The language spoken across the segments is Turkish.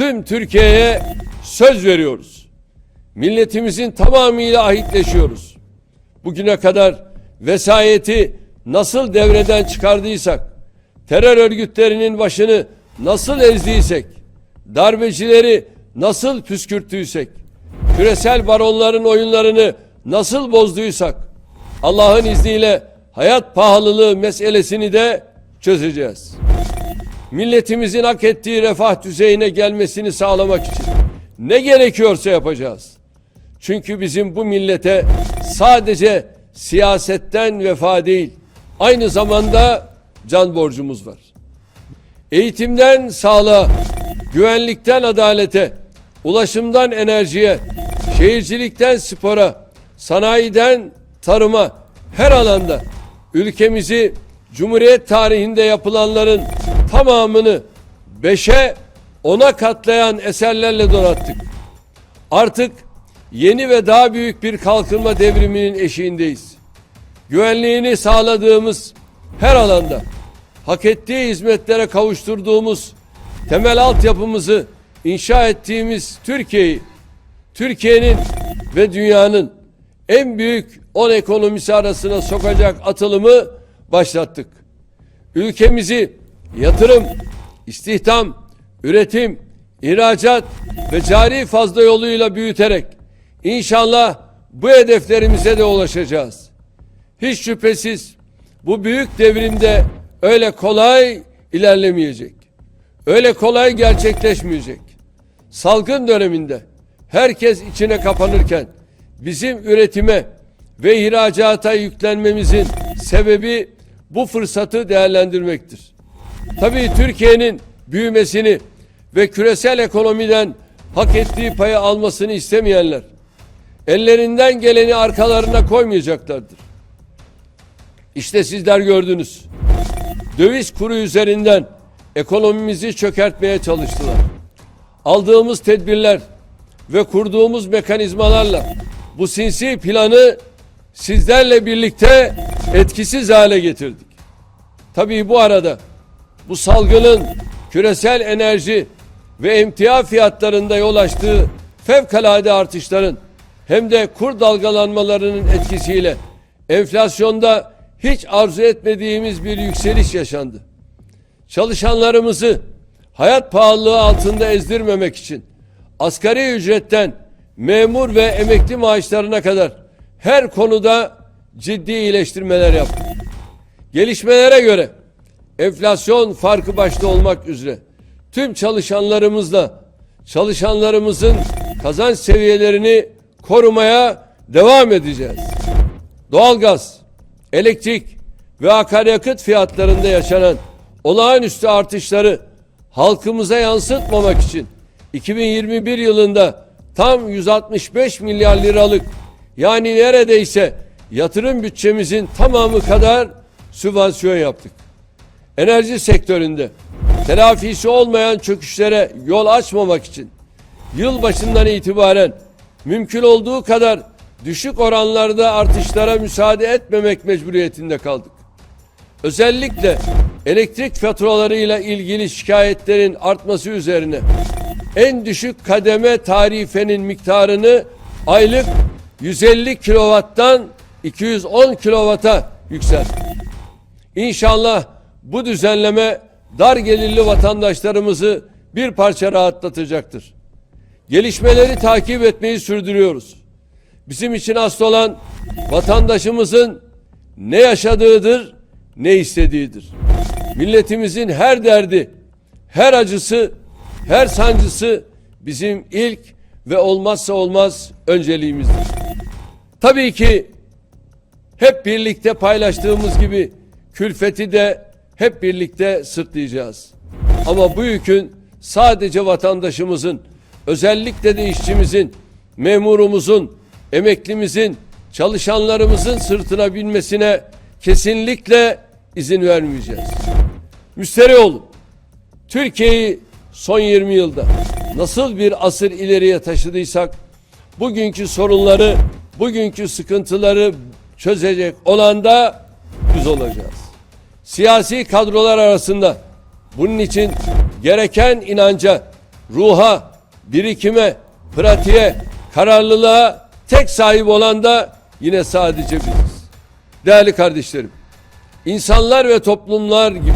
tüm Türkiye'ye söz veriyoruz. Milletimizin tamamıyla ahitleşiyoruz. Bugüne kadar vesayeti nasıl devreden çıkardıysak, terör örgütlerinin başını nasıl ezdiysek, darbecileri nasıl püskürttüysek, küresel baronların oyunlarını nasıl bozduysak, Allah'ın izniyle hayat pahalılığı meselesini de çözeceğiz. Milletimizin hak ettiği refah düzeyine gelmesini sağlamak için ne gerekiyorsa yapacağız. Çünkü bizim bu millete sadece siyasetten vefa değil, aynı zamanda can borcumuz var. Eğitimden sağlığa, güvenlikten adalete, ulaşımdan enerjiye, şehircilikten spora, sanayiden tarıma her alanda ülkemizi Cumhuriyet tarihinde yapılanların tamamını beşe ona katlayan eserlerle donattık. Artık yeni ve daha büyük bir kalkınma devriminin eşiğindeyiz. Güvenliğini sağladığımız her alanda hak ettiği hizmetlere kavuşturduğumuz temel altyapımızı inşa ettiğimiz Türkiye'yi Türkiye'nin ve dünyanın en büyük 10 ekonomisi arasına sokacak atılımı başlattık. Ülkemizi yatırım, istihdam, üretim, ihracat ve cari fazla yoluyla büyüterek inşallah bu hedeflerimize de ulaşacağız. Hiç şüphesiz bu büyük devrimde öyle kolay ilerlemeyecek. Öyle kolay gerçekleşmeyecek. Salgın döneminde herkes içine kapanırken bizim üretime ve ihracata yüklenmemizin sebebi bu fırsatı değerlendirmektir. Tabii Türkiye'nin büyümesini ve küresel ekonomiden hak ettiği payı almasını istemeyenler ellerinden geleni arkalarına koymayacaklardır. İşte sizler gördünüz. Döviz kuru üzerinden ekonomimizi çökertmeye çalıştılar. Aldığımız tedbirler ve kurduğumuz mekanizmalarla bu sinsi planı sizlerle birlikte etkisiz hale getirdik. Tabii bu arada bu salgının küresel enerji ve emtia fiyatlarında yol açtığı fevkalade artışların hem de kur dalgalanmalarının etkisiyle enflasyonda hiç arzu etmediğimiz bir yükseliş yaşandı. Çalışanlarımızı hayat pahalılığı altında ezdirmemek için asgari ücretten memur ve emekli maaşlarına kadar her konuda ciddi iyileştirmeler yaptık. Gelişmelere göre enflasyon farkı başta olmak üzere tüm çalışanlarımızla çalışanlarımızın kazanç seviyelerini korumaya devam edeceğiz. Doğalgaz, elektrik ve akaryakıt fiyatlarında yaşanan olağanüstü artışları halkımıza yansıtmamak için 2021 yılında tam 165 milyar liralık yani neredeyse yatırım bütçemizin tamamı kadar sübvansiyon yaptık. Enerji sektöründe telafisi olmayan çöküşlere yol açmamak için yıl başından itibaren mümkün olduğu kadar düşük oranlarda artışlara müsaade etmemek mecburiyetinde kaldık. Özellikle elektrik faturalarıyla ilgili şikayetlerin artması üzerine en düşük kademe tarifenin miktarını aylık 150 kilovattan 210 kilovata yükselttik. İnşallah bu düzenleme dar gelirli vatandaşlarımızı bir parça rahatlatacaktır. Gelişmeleri takip etmeyi sürdürüyoruz. Bizim için asıl olan vatandaşımızın ne yaşadığıdır, ne istediğidir. Milletimizin her derdi, her acısı, her sancısı bizim ilk ve olmazsa olmaz önceliğimizdir. Tabii ki hep birlikte paylaştığımız gibi külfeti de hep birlikte sırtlayacağız. Ama bu yükün sadece vatandaşımızın, özellikle de işçimizin, memurumuzun, emeklimizin, çalışanlarımızın sırtına binmesine kesinlikle izin vermeyeceğiz. Müsterih olun. Türkiye'yi son 20 yılda nasıl bir asır ileriye taşıdıysak bugünkü sorunları, bugünkü sıkıntıları çözecek olan da biz olacağız. Siyasi kadrolar arasında bunun için gereken inanca, ruha, birikime, pratiğe, kararlılığa tek sahip olan da yine sadece biziz. Değerli kardeşlerim, insanlar ve toplumlar gibi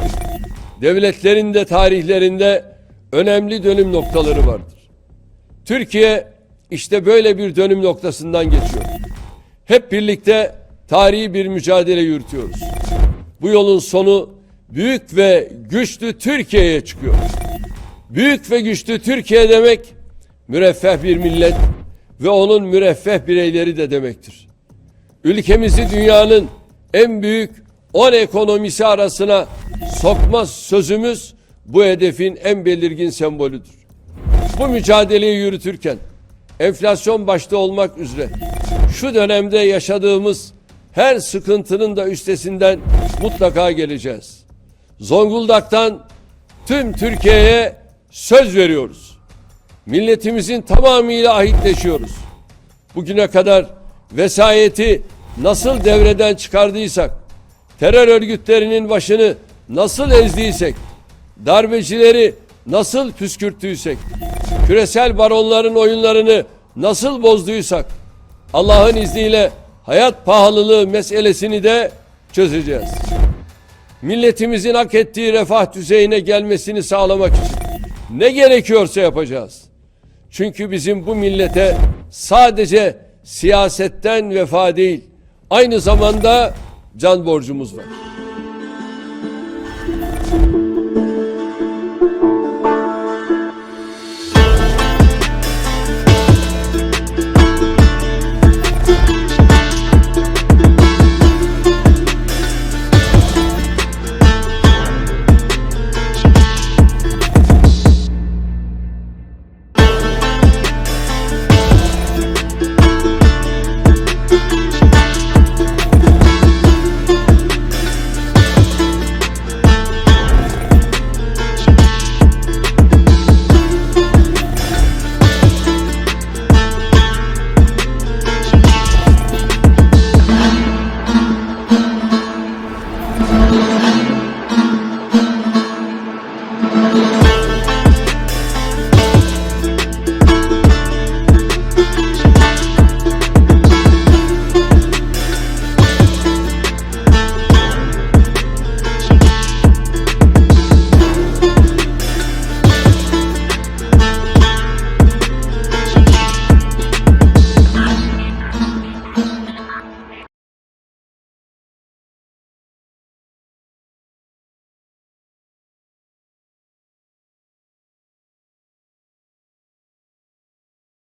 devletlerin de tarihlerinde önemli dönüm noktaları vardır. Türkiye işte böyle bir dönüm noktasından geçiyor. Hep birlikte tarihi bir mücadele yürütüyoruz. Bu yolun sonu büyük ve güçlü Türkiye'ye çıkıyor. Büyük ve güçlü Türkiye demek müreffeh bir millet ve onun müreffeh bireyleri de demektir. Ülkemizi dünyanın en büyük 10 ekonomisi arasına sokma sözümüz bu hedefin en belirgin sembolüdür. Bu mücadeleyi yürütürken enflasyon başta olmak üzere şu dönemde yaşadığımız her sıkıntının da üstesinden mutlaka geleceğiz. Zonguldak'tan tüm Türkiye'ye söz veriyoruz. Milletimizin tamamıyla ahitleşiyoruz. Bugüne kadar vesayeti nasıl devreden çıkardıysak, terör örgütlerinin başını nasıl ezdiysek, darbecileri nasıl püskürttüysek, küresel baronların oyunlarını nasıl bozduysak, Allah'ın izniyle hayat pahalılığı meselesini de çözeceğiz. Milletimizin hak ettiği refah düzeyine gelmesini sağlamak için ne gerekiyorsa yapacağız. Çünkü bizim bu millete sadece siyasetten vefa değil, aynı zamanda can borcumuz var.